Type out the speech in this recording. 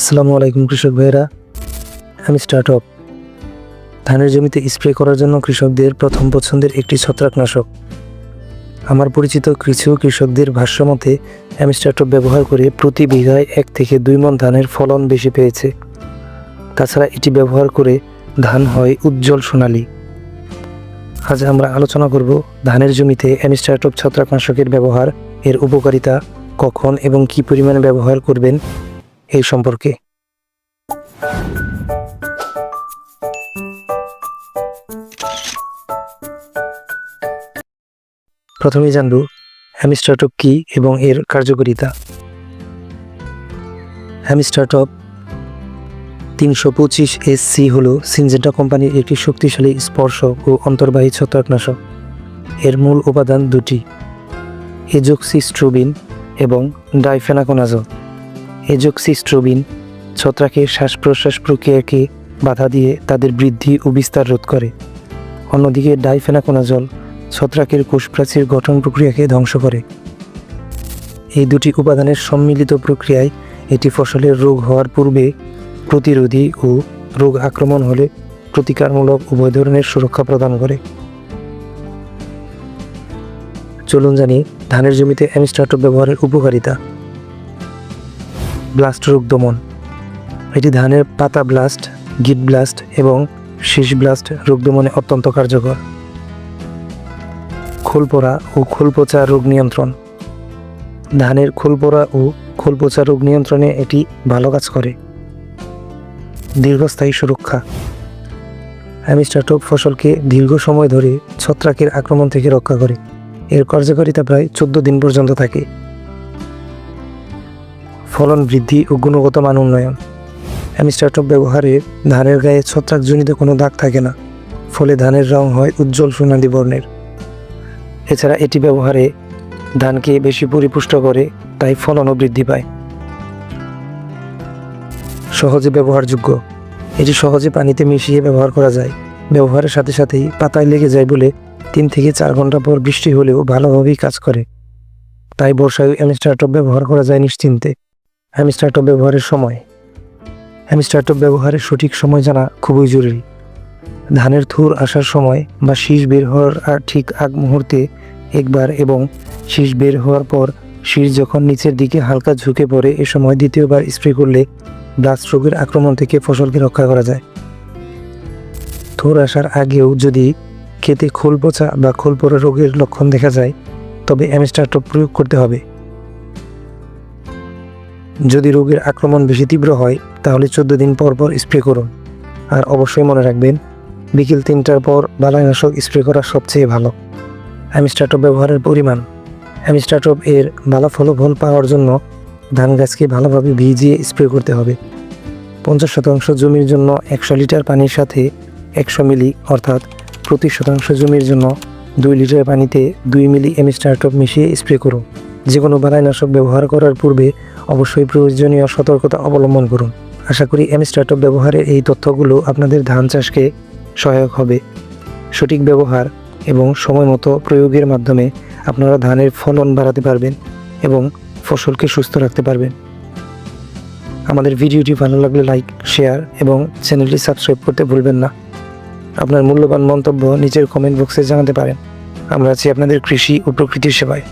আসসালামু আলাইকুম কৃষক ভাইয়েরা। আমি স্টার্ট আপ ধানের জমিতে স্প্রে করার জন্য কৃষকদের প্রথম পছন্দের একটি ছত্রাকনাশক। আমার পরিচিত কিছু কৃষকদের ভাষ্যমতে অ্যামিস্টারটপ ব্যবহার করে প্রতি বিঘায় এক থেকে দুই মন ধানের ফলন বেশি পেয়েছে। তাছাড়া এটি ব্যবহার করে ধান হয় উজ্জ্বল সোনালী। আজ আমরা আলোচনা করব ধানের জমিতে অ্যামিস্টারটপ ছত্রাকনাশকের ব্যবহার, এর উপকারিতা, কখন এবং কী পরিমাণে ব্যবহার করবেন এই সম্পর্কে। প্রথমে জানব হ্যামিস্টারটপ কি এবং এর কার্যকারিতা? হ্যামিস্টারটপ তিনশো পঁচিশ এস সি হল সিনজেন্টা কোম্পানির একটি শক্তিশালী স্পর্শ ও অন্তর্বাহী ছত্রাকনাশক। এর মূল উপাদান দুটি, এজোক্সিস্ট্রোবিন এবং ডাইফেনাকোনাজল। এজোক্সিস্ট্রোবিন ছত্রাকের শ্বাস প্রশ্বাস প্রক্রিয়াকে বাধা দিয়ে তাদের বৃদ্ধি ও বিস্তার রোধ করে। অন্যদিকে ডাইফেনাকোনাজল, ছত্রাকের কোষপ্রাচীর গঠন প্রক্রিয়াকে ধ্বংস করে। এই দুটি উপাদানের সম্মিলিত প্রক্রিয়ায় এটি ফসলের রোগ হওয়ার পূর্বে প্রতিরোধী ও রোগ আক্রমণ হলে প্রতিকারমূলক উভয় ধরনের সুরক্ষা প্রদান করে। চলুন জানি, ধানের জমিতে অ্যামিস্টার্টপ ব্যবহারের উপকারিতা। ব্লাস্ট রোগ দমন। এটি ধানের পাতা ব্লাস্ট, গিট ব্লাস্ট এবং শীষ ব্লাস্ট রোগ দমনে অত্যন্ত কার্যকর। খোলপোড়া ও খোলপচা রোগ নিয়ন্ত্রণ। ধানের খোলপোড়া ও খোলপচা রোগ নিয়ন্ত্রণে এটি ভালো কাজ করে। দীর্ঘস্থায়ী সুরক্ষা। অ্যামিস্টাটোপ ফসলকে দীর্ঘ সময় ধরে ছত্রাকের আক্রমণ থেকে রক্ষা করে। এর কার্যকারিতা প্রায় চোদ্দ দিন পর্যন্ত থাকে। ফলন বৃদ্ধি ও গুণগত মান উন্নয়ন। অ্যামিস্টারটপ ব্যবহারে ধানের গায়ে ছত্রাকজনিত কোনো দাগ থাকে না, ফলে ধানের রং হয় উজ্জ্বল সোনালী বর্ণের। এছাড়া এটি ব্যবহারে ধানকে বেশি পরিপুষ্ট করে, তাই ফলনও বৃদ্ধি পায়। সহজে ব্যবহারযোগ্য। এটি সহজে পানিতে মিশিয়ে ব্যবহার করা যায়। ব্যবহারের সাথে সাথেই পাতায় লেগে যায় বলে তিন থেকে চার ঘণ্টা পর বৃষ্টি হলেও ভালোভাবেই কাজ করে। তাই বর্ষায় অ্যামিস্টারটপ ব্যবহার করা যায় নিশ্চিন্তে। অ্যামিস্টারটপ ব্যবহারের সময়। অ্যামিস্টারটপ ব্যবহারের সঠিক সময় জানা খুবই জরুরি। ধানের থুর আসার সময় বা শীষ বের হওয়ার ঠিক আগ মুহূর্তে একবার এবং শীষ বের হওয়ার পর শীষ যখন নিচের দিকে হালকা ঝুঁকে পড়ে এ সময় দ্বিতীয়বার স্প্রে করলে ব্লাস্ট রোগের আক্রমণ থেকে ফসলকে রক্ষা করা যায়। থোর আসার আগেও যদি খেতে খোল পচা বা খোল পড়া রোগের লক্ষণ দেখা যায়, তবে অ্যামিস্টারটপ প্রয়োগ করতে হবে। যদি রোগের আক্রমণ বেশি তীব্র হয়, তাহলে চোদ্দ দিন পর পর স্প্রে করুন। আর অবশ্যই মনে রাখবেন, বিকেল তিনটার পর বালাইনাশক স্প্রে করা সবচেয়ে ভালো। অ্যামিস্টারটপ ব্যবহারের পরিমাণ। অ্যামিস্টারটপ এর ভালো ফলাফল পাওয়ার জন্য ধান গাছকে ভালোভাবে ভিজিয়ে স্প্রে করতে হবে। পঞ্চাশ শতাংশ জমির জন্য একশো লিটার পানির সাথে একশো মিলি, অর্থাৎ প্রতি শতাংশ জমির জন্য দুই লিটার পানিতে দুই মিলি অ্যামিস্টারটপ মিশিয়ে স্প্রে করুন। যে কোনো বালাইনাশক ব্যবহার করার পূর্বে অবশ্যই প্রয়োজনীয় সতর্কতা অবলম্বন করুন। আশা করি অ্যামিস্টারটপ ব্যবহারের এই তথ্যগুলো আপনাদের ধান চাষকে সহায়ক হবে। সঠিক ব্যবহার এবং সময় মতো প্রয়োগের মাধ্যমে আপনারা ধানের ফলন বাড়াতে পারবেন এবং ফসলকে সুস্থ রাখতে পারবেন। আমাদের ভিডিওটি ভালো লাগলে লাইক, শেয়ার এবং চ্যানেলটি সাবস্ক্রাইব করতে ভুলবেন না। আপনার মূল্যবান মন্তব্য নিচের কমেন্ট বক্সে জানাতে পারেন। আমরা আছি আপনাদের কৃষি ও প্রকৃতির সেবায়।